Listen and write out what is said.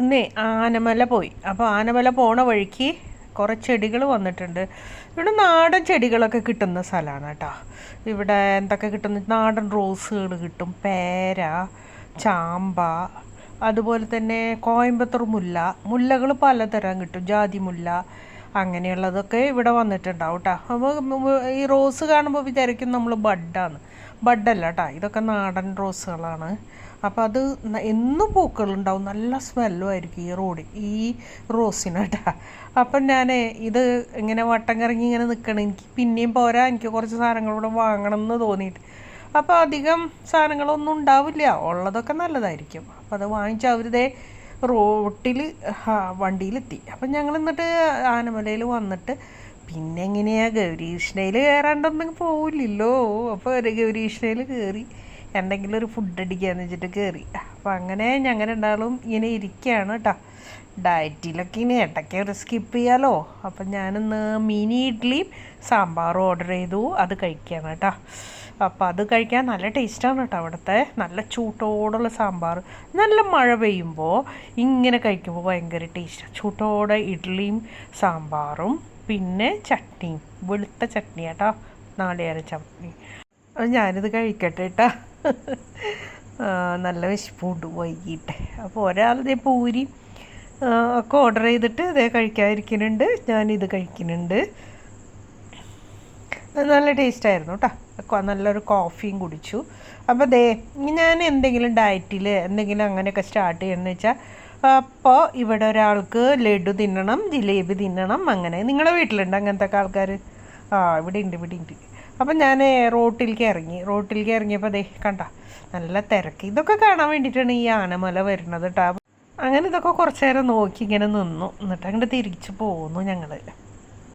ഇന്നേ ആനമല പോയി. അപ്പോൾ ആനമല പോണ വഴിക്ക് കുറേ ചെടികൾ വന്നിട്ടുണ്ട്. ഇവിടെ നാടൻ ചെടികളൊക്കെ കിട്ടുന്ന സ്ഥലമാണ് കേട്ടോ. ഇവിടെ എന്തൊക്കെ കിട്ടുന്ന? നാടൻ റോസുകൾ കിട്ടും. പേര ചാമ്പ അതുപോലെ തന്നെ കോയമ്പത്തൂർ മുല്ല. മുല്ലകൾ പലതരം കിട്ടും. ജാതി മുല്ല അങ്ങനെയുള്ളതൊക്കെ ഇവിടെ വന്നിട്ടുണ്ടാവും കേട്ടോ. അപ്പോൾ ഈ റോസ് കാണുമ്പോൾ വിചാരിക്കും നമ്മൾ ബഡാണ് ബഡല്ല കേട്ടോ ഇതൊക്കെ നാടൻ റോസുകളാണ്. അപ്പോൾ അത് എന്നും പൂക്കളുണ്ടാവും. നല്ല സ്മെല്ലും ആയിരിക്കും ഈ റോഡിൽ ഈ റോസിന് കേട്ടോ അപ്പം ഞാൻ ഇത് ഇങ്ങനെ വട്ടം കറങ്ങി ഇങ്ങനെ നിൽക്കണം എനിക്ക് പിന്നെയും പോരാ. എനിക്ക് കുറച്ച് സാധനങ്ങൾ ഇവിടെ വാങ്ങണം എന്ന് തോന്നിയിട്ട് അപ്പോൾ അധികം സാധനങ്ങളൊന്നും ഉണ്ടാവില്ല. ഉള്ളതൊക്കെ നല്ലതായിരിക്കും. അപ്പോൾ അത് വാങ്ങിച്ച് അവരുതേ റോട്ടിൽ വണ്ടിയിലെത്തി. അപ്പം ഞങ്ങൾ എന്നിട്ട് ആനമലയിൽ വന്നിട്ട് പിന്നെ എങ്ങനെയാ ഗൗരീഷ്ണയിൽ കയറാണ്ടൊന്നും പോവില്ലല്ലോ. അപ്പോൾ ഒരു ഗൗരീഷ്ണയിൽ കയറി എന്തെങ്കിലും ഒരു ഫുഡ് അടിക്കാന്ന് വെച്ചിട്ട് കയറി അപ്പം അങ്ങനെ ഞങ്ങൾ രണ്ടാളും ഇങ്ങനെ ഇരിക്കുകയാണ് കേട്ടോ ഡയറ്റിലൊക്കെ ഇനി ഇടയ്ക്ക് ഒരു സ്കിപ്പ് ചെയ്യാലോ. അപ്പം ഞാനിന്ന് മിനി ഇഡ്ഡലിയും സാമ്പാറും ഓർഡർ ചെയ്തു. അത് കഴിക്കുകയാണ് കേട്ടോ അപ്പോൾ അത് കഴിക്കാൻ നല്ല ടേസ്റ്റാണ് കേട്ടോ അവിടുത്തെ. നല്ല ചൂട്ടോടുള്ള സാമ്പാർ. നല്ല മഴ പെയ്യുമ്പോൾ ഇങ്ങനെ കഴിക്കുമ്പോൾ ഭയങ്കര ടേസ്റ്റാണ് ചൂട്ടോടെ ഇഡ്ഡലിയും സാമ്പാറും പിന്നെ ചട്നിയും വെളുത്ത ചട്നി കേട്ടോ. നാളികേര ചട്നി. അപ്പം ഞാനിത് കഴിക്കട്ടെ കേട്ടോ. നല്ല വിശപ്പുണ്ട് വൈകിട്ട്. അപ്പോൾ ഒരാളിതേ പൂരി ഒക്കെ ഓർഡർ ചെയ്തിട്ട് ഇതേ കഴിക്കാതിരിക്കുന്നുണ്ട്. ഞാനിത് കഴിക്കുന്നുണ്ട്. നല്ല ടേസ്റ്റ് ആയിരുന്നു കേട്ടോ. നല്ലൊരു കോഫിയും കുടിച്ചു. അപ്പോൾ ദേ ഞാൻ എന്തെങ്കിലും ഡയറ്റിൽ എന്തെങ്കിലും അങ്ങനെയൊക്കെ സ്റ്റാർട്ട് ചെയ്യണമെന്ന് വെച്ചാൽ അപ്പോൾ ഇവിടെ ഒരാൾക്ക് ലഡു തിന്നണം ജിലേബി തിന്നണം അങ്ങനെ. നിങ്ങളുടെ വീട്ടിലുണ്ട് അങ്ങനത്തെ ഒക്കെ ആൾക്കാർ ആ ഇവിടെ ഉണ്ട് ഇവിടെ ഉണ്ട്. അപ്പം ഞാൻ റോട്ടിലേക്ക് ഇറങ്ങി. റോട്ടിലേക്ക് ഇറങ്ങിയപ്പോൾ ദേ കണ്ട നല്ല തിരക്ക്. ഇതൊക്കെ കാണാൻ വേണ്ടിയിട്ടാണ് ഈ ആനമല വരുന്നത് കേട്ടോ അങ്ങനെ ഇതൊക്കെ കുറച്ച് നേരം നോക്കി ഇങ്ങനെ നിന്നു. എന്നിട്ട് അങ്ങോട്ട് തിരിച്ചു പോന്നു ഞങ്ങൾ